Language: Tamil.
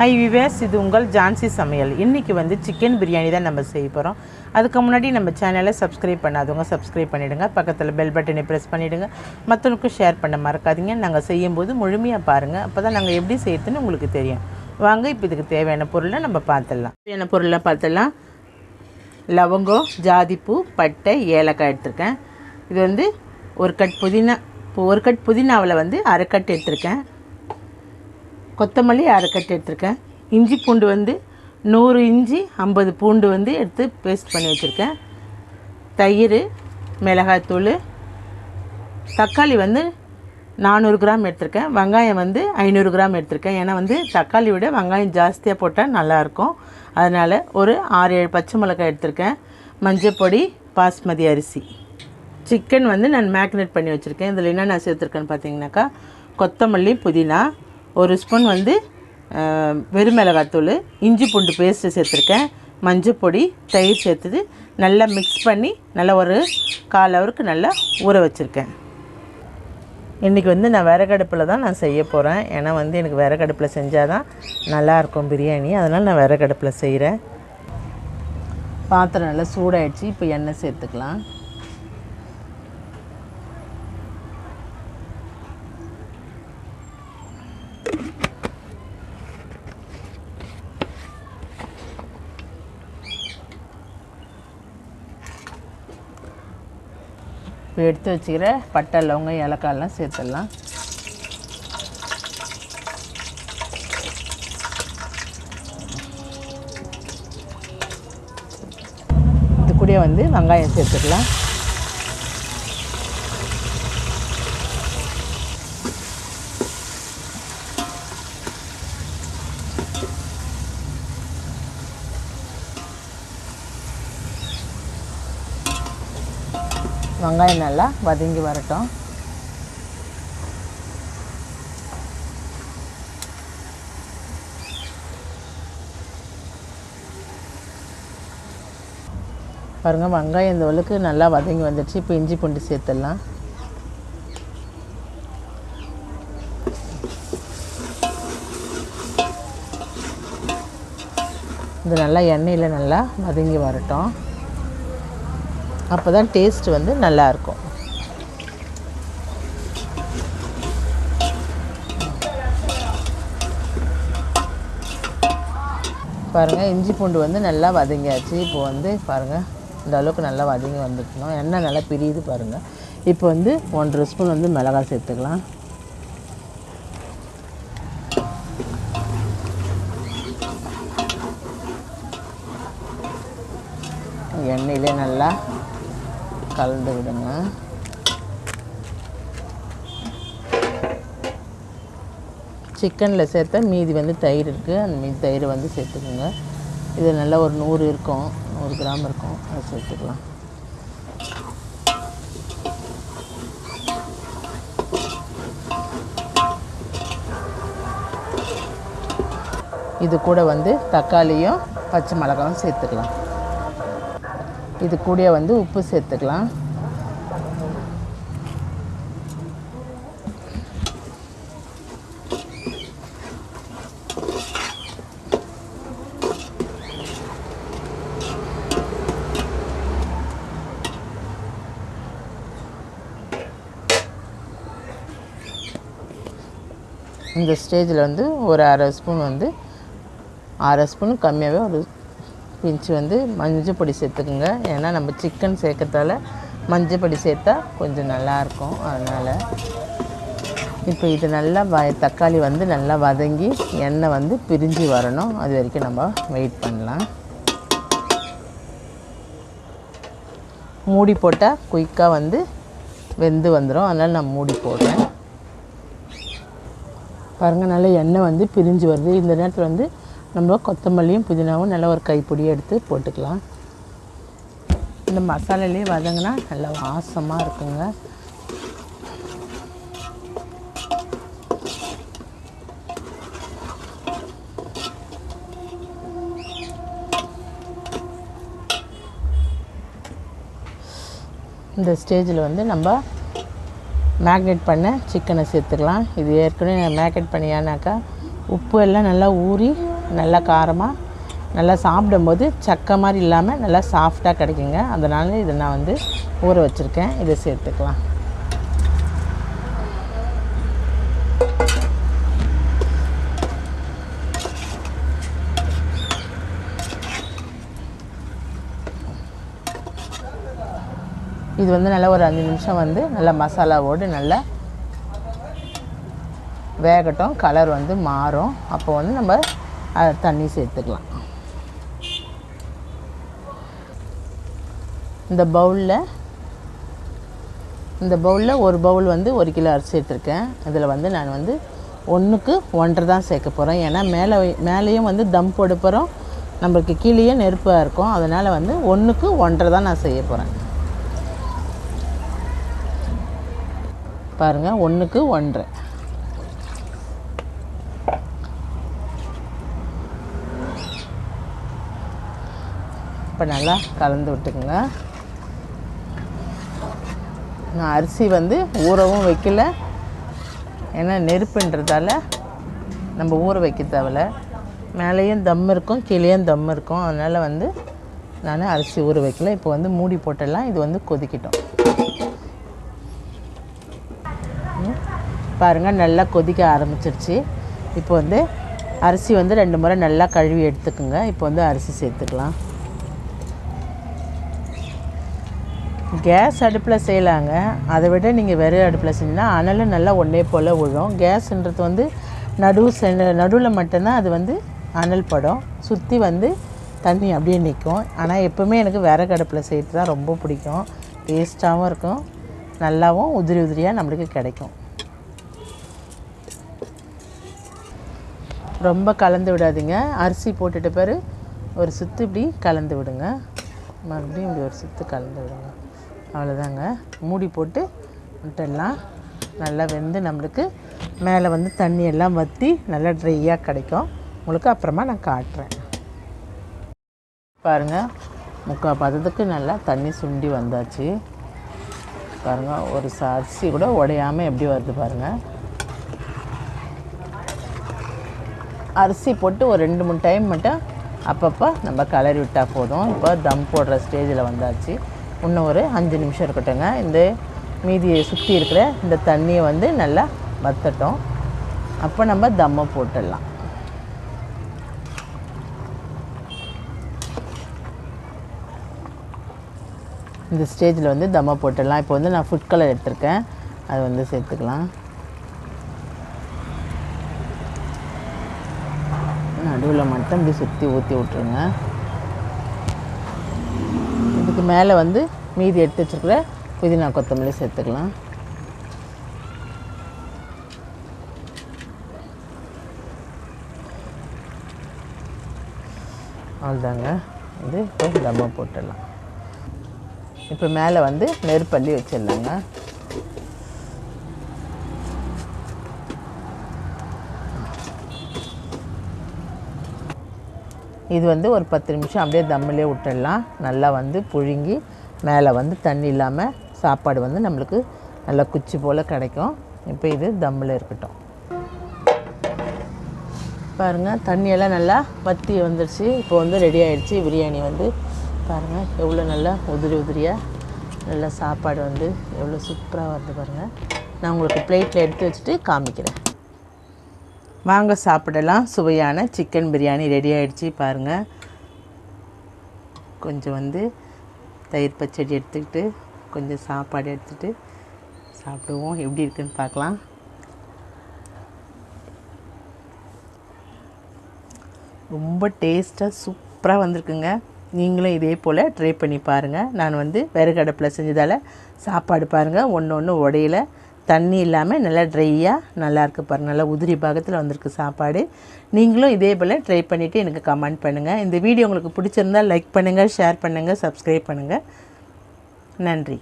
ஹை விவேஸ் இது உங்கள் ஜான்சி சமையல். இன்றைக்கி வந்து சிக்கன் பிரியாணி தான் நம்ம செய்ய போகிறோம் அதுக்கு முன்னாடி நம்ம சேனலை சப்ஸ்கிரைப் பண்ணாதவங்க சப்ஸ்கிரைப் பண்ணிவிடுங்க பக்கத்தில் பெல் பட்டனை ப்ரெஸ் பண்ணிவிடுங்க மற்றவங்களுக்கும் ஷேர் பண்ண மறக்காதீங்க. நாங்கள் செய்யும்போது முழுமையாக பாருங்கள் அப்போ தான் நாங்கள் எப்படி செய்யறதுன்னு உங்களுக்கு தெரியும். வாங்க இப்போ இதுக்கு தேவையான பொருளை நம்ம பார்த்துடலாம். தேவையான பொருளை பார்த்துடலாம். லவங்கம் ஜாதிப்பூ பட்டை ஏலக்காய் எடுத்திருக்கேன். இது வந்து ஒரு கட் புதினா இப்போ ஒரு கட் புதினாவில் வந்து அரை கட் எடுத்திருக்கேன். கொத்தமல்லி அரை கட் எடுத்திருக்கேன். இஞ்சி பூண்டு வந்து நூறு இஞ்சி ஐம்பது பூண்டு வந்து எடுத்து பேஸ்ட் பண்ணி வச்சுருக்கேன். தயிர் மிளகாய்த்தூள் தக்காளி வந்து நானூறு கிராம் எடுத்திருக்கேன். வெங்காயம் வந்து ஐநூறு கிராம் எடுத்திருக்கேன். ஏன்னா வந்து தக்காளி விட வெங்காயம் ஜாஸ்தியாக போட்டால் நல்லாயிருக்கும் அதனால் ஒரு ஆறு ஏழு பச்சை மிளகாய் எடுத்திருக்கேன். மஞ்சப்பொடி பாஸ்மதி அரிசி. சிக்கன் வந்து நான் மேக்னேட் பண்ணி வச்சுருக்கேன். இதில் என்னென்ன சேர்த்துருக்கேன்னு பார்த்தீங்கன்னாக்கா கொத்தமல்லி புதினா ஒரு ஸ்பூன் வந்து வெறுமிளகாத்தூள் இஞ்சி பூண்டு பேஸ்ட்டு சேர்த்துருக்கேன் மஞ்சள் பொடி தயிர் சேர்த்துது நல்லா மிக்ஸ் பண்ணி நல்லா ஒரு கால் ஹவருக்கு நல்லா ஊற வச்சுருக்கேன். இன்றைக்கி வந்து நான் விறகடுப்பில் தான் நான் செய்ய போகிறேன் ஏன்னா வந்து எனக்கு விறகடுப்பில் செஞ்சால் தான் நல்லாயிருக்கும் பிரியாணி. அதனால் நான் விறகடுப்பில் செய்கிறேன் பாத்திரம் நல்லா சூடாயிடுச்சு இப்போ எண்ணெய் சேர்த்துக்கலாம். இப்போ எடுத்து வச்சுக்கிற பட்டை லவங்கம் ஏலக்காயெல்லாம் சேர்த்துடலாம். இது கூட வந்து வெங்காயம் சேர்த்துக்கலாம் வெங்காயம் நல்லா வதங்கி வரட்டும். பாருங்கள் வெங்காயம் இந்த அளவுக்கு நல்லா வதங்கி வந்துடுச்சு. இப்போ இஞ்சி பூண்டு சேர்த்துடலாம். இது நல்லா எண்ணெயில் நல்லா வதங்கி வரட்டும். அப்போ தான் டேஸ்ட் வந்து நல்லாயிருக்கும். பாருங்கள் இஞ்சி பூண்டு வந்து நல்லா வதங்கியாச்சு. இப்போ வந்து பாருங்கள் இந்த அளவுக்கு நல்லா வதங்கி வந்துக்கணும் எண்ணெய் நல்லா பிரியுது பாருங்கள் இப்போ வந்து ஒன்றரை ஸ்பூன் வந்து மிளகாய் சேர்த்துக்கலாம். எண்ணெயிலே நல்லா கலந்து விடுங்க. சிக்கனில் சேர்த்தா மீதி வந்து தயிர் இருக்குது அந்த மீதி தயிர் வந்து சேர்த்துக்கோங்க. இது நல்லா ஒரு நூறு இருக்கும். நூறு கிராம் இருக்கும். அதை சேர்த்துக்கலாம். இது கூட வந்து தக்காளியும் பச்சை மிளகாவும் சேர்த்துக்கலாம். இது கூட வந்து உப்பு சேர்த்துக்கலாம். இந்த ஸ்டேஜில் வந்து ஒரு அரை ஸ்பூன் வந்து அரை ஸ்பூன் கம்மியாகவே ஒரு பிஞ்சு வந்து மஞ்சள் பொடி சேர்த்துக்குங்க. ஏன்னா நம்ம சிக்கன் சேர்க்கறதால மஞ்சள் பொடி சேர்த்தா கொஞ்சம் நல்லாயிருக்கும். அதனால் இப்போ இது நல்லா வ தக்காளி வந்து நல்லா வதங்கி எண்ணெய் வந்து பிரிஞ்சு வரணும். அது வரைக்கும் நம்ம வெயிட் பண்ணலாம். மூடி போட்டால் குயிக்காக வந்து வெந்து வந்துடும் அதனால் நான் மூடி போடுறேன். பாருங்கள் நல்லா எண்ணெய் வந்து பிரிஞ்சு வருது. இந்த நேரத்தில் வந்து நம்ம கொத்தமல்லியும் புதினாவும் நல்லா ஒரு கைப்பொடியை எடுத்து போட்டுக்கலாம். இந்த மசாலாலேயே வதங்கினா நல்லா வாசமாக இருக்குங்க. இந்த ஸ்டேஜில் வந்து நம்ம மேக்னேட் பண்ண சிக்கனை சேர்த்துக்கலாம். இது ஏற்கனவே மேக்னேட் பண்ணியானாக்கா உப்பு எல்லாம் நல்லா ஊறி நல்லா காரமாக நல்லா சாப்பிடும்போது சக்கை மாதிரி இல்லாமல் நல்லா சாஃப்டாக கிடைக்குங்க. அதனால் இதை நான் வந்து ஊற வச்சுருக்கேன். இதை சேர்த்துக்கலாம். இது வந்து நல்லா ஒரு அஞ்சு நிமிஷம் வந்து நல்லா மசாலாவோடு நல்லா வேகட்டும். கலர் வந்து மாறும். அப்போ வந்து நம்ம அதை தண்ணி சேர்த்துக்கலாம். இந்த பவுலில் இந்த பவுலில் ஒரு பவுல் வந்து ஒரு கிலோ அரிசி எடுத்திருக்கேன் இதில் வந்து நான் வந்து ஒன்றுக்கு ஒன்றரை தான் சேர்க்க போகிறேன் ஏன்னா மேலே மேலேயும் வந்து தம் போட போகிறோம் நம்மளுக்கு கீழேயே நெருப்பாக இருக்கும். அதனால் வந்து ஒன்றுக்கு ஒன்றரை தான் நான் செய்ய போகிறேன் பாருங்கள் ஒன்றுக்கு ஒன்றரை. இப்போ நல்லா கலந்து விட்டுக்குங்க. நான் அரிசி வந்து ஊறவும் வைக்கல. ஏன்னா நெருப்புன்றதால நம்ம ஊற வைக்க தேவையில்ல. மேலேயும் தம் இருக்கும் கீழேயும் தம் இருக்கும். அதனால் வந்து நான் அரிசி ஊற வைக்கல. இப்போ வந்து மூடி போட்டெல்லாம் இது வந்து கொதிக்கட்டும். பாருங்கள் பாருங்க நல்லா கொதிக்க ஆரம்பிச்சிருச்சு. இப்போ வந்து அரிசி வந்து ரெண்டு முறை நல்லா கழுவி எடுத்துக்கோங்க. இப்போ வந்து அரிசி சேர்த்துக்கலாம். கேஸ் அடுப்பில் செய்யலாங்க. அதை விட நீங்கள் வெறும் அடுப்பில் செஞ்சிங்கன்னா அனலும் நல்லா ஒன்றே போல் விழும் கேஸுன்றது வந்து நடுவு செ நடுவில் மட்டும்தான் அது வந்து அனல் படம். சுற்றி வந்து தண்ணி அப்படியே நிற்கும் ஆனால் எப்போவுமே எனக்கு விறகு அடுப்பில் செய்கிறது தான் ரொம்ப பிடிக்கும். டேஸ்ட்டாகவும் இருக்கும். நல்லாவும் உதிரி உதிரியாக நம்மளுக்கு கிடைக்கும். ரொம்ப கலந்து விடாதீங்க. அரிசி போட்டுட்ட பிறகு ஒரு சுற்று இப்படி கலந்து விடுங்க. மறுபடியும் இப்படி ஒரு சுற்று கலந்து விடுங்க. அவ்வளோதாங்க மூடி போட்டு முட்டெல்லாம் நல்லா வெந்து நம்மளுக்கு மேலே வந்து தண்ணி எல்லாம் வற்றி நல்லா ட்ரையாக கிடைக்கும். உங்களுக்கு அப்புறமா நான் காட்டுறேன். பாருங்கள் முக்கால் பதத்துக்கு நல்லா தண்ணி சுண்டி வந்தாச்சு. பாருங்கள் ஒரு அரிசி கூட உடையாமல் எப்படி வருது பாருங்கள் அரிசி போட்டு ஒரு ரெண்டு மூணு டைம் மட்டும் அப்பப்போ நம்ம கலரி விட்டால் போதும். இப்போ தம் போடுற ஸ்டேஜில் வந்தாச்சு. இன்னும் ஒரு அஞ்சு நிமிஷம் இருக்கட்டுங்க இந்த மீதியை சுற்றி இருக்கிற இந்த தண்ணியை வந்து நல்லா வத்தட்டும். அப்போ நம்ம தம்மை போட்டுடலாம். இந்த ஸ்டேஜில் வந்து தம்மை போட்டுடலாம். இப்போ வந்து நான் ஃபுட் கலர் எடுத்திருக்கேன். அது வந்து சேர்த்துக்கலாம். நடுவில் மட்டும் இப்படி சுற்றி ஊற்றி விட்ருங்க மேலே வந்து மீதி எடுத்து வச்சுருக்கிற புதினா கொத்தமல்லி சேர்த்துக்கலாம். அவ்வளோதாங்க. இது இப்போ தம்மா போட்டுடலாம். இப்போ மேலே வந்து நெருப்பள்ளி வச்சிடலாங்க. இது வந்து ஒரு பத்து நிமிஷம் அப்படியே தம்மிலே விட்டுடலாம். நல்லா வந்து புழுங்கி மேலே வந்து தண்ணி இல்லாமல் சாப்பாடு வந்து நம்மளுக்கு நல்லா குச்சி போல் கிடைக்கும். இப்போ இது தம்மில் இருக்கட்டும். பாருங்கள் தண்ணியெல்லாம் நல்லா வற்றி வந்துடுச்சு இப்போ வந்து ரெடி ஆகிடுச்சு பிரியாணி வந்து பாருங்கள் எவ்வளோ நல்லா உதிரி உதிரியாக நல்லா சாப்பாடு வந்து எவ்வளோ சூப்பராக வருது பாருங்கள் நான் உங்களுக்கு பிளேட்டில் எடுத்து வச்சுட்டு காமிக்கிறேன். வாங்க சாப்பிடலாம். சுவையான சிக்கன் பிரியாணி ரெடி ஆகிடுச்சு பாருங்கள் கொஞ்சம் வந்து தயிர் பச்சடி எடுத்துக்கிட்டு கொஞ்சம் சாப்பாடு எடுத்துகிட்டு சாப்பிடுவோம். எப்படி இருக்குன்னு பார்க்கலாம். ரொம்ப டேஸ்ட்டாக சூப்பராக வந்திருக்குங்க. நீங்களும் இதே போல் ட்ரை பண்ணி பாருங்கள் நான் வந்து விறகு அடுப்பில் செஞ்சதால் சாப்பாடு பாருங்கள் ஒன்று ஒன்று உடையில. தண்ணி இல்லாமல் நல்லா ட்ரையாக நல்லாயிருக்கு பாருங்கள் நல்லா உதிரி பாகத்தில் வந்திருக்கு சாப்பாடு. நீங்களும் இதே போல் ட்ரை பண்ணிவிட்டு எனக்கு கமெண்ட் பண்ணுங்கள் இந்த வீடியோ உங்களுக்கு பிடிச்சிருந்தால் லைக் பண்ணுங்கள் ஷேர் பண்ணுங்கள் சப்ஸ்கிரைப் பண்ணுங்கள் நன்றி.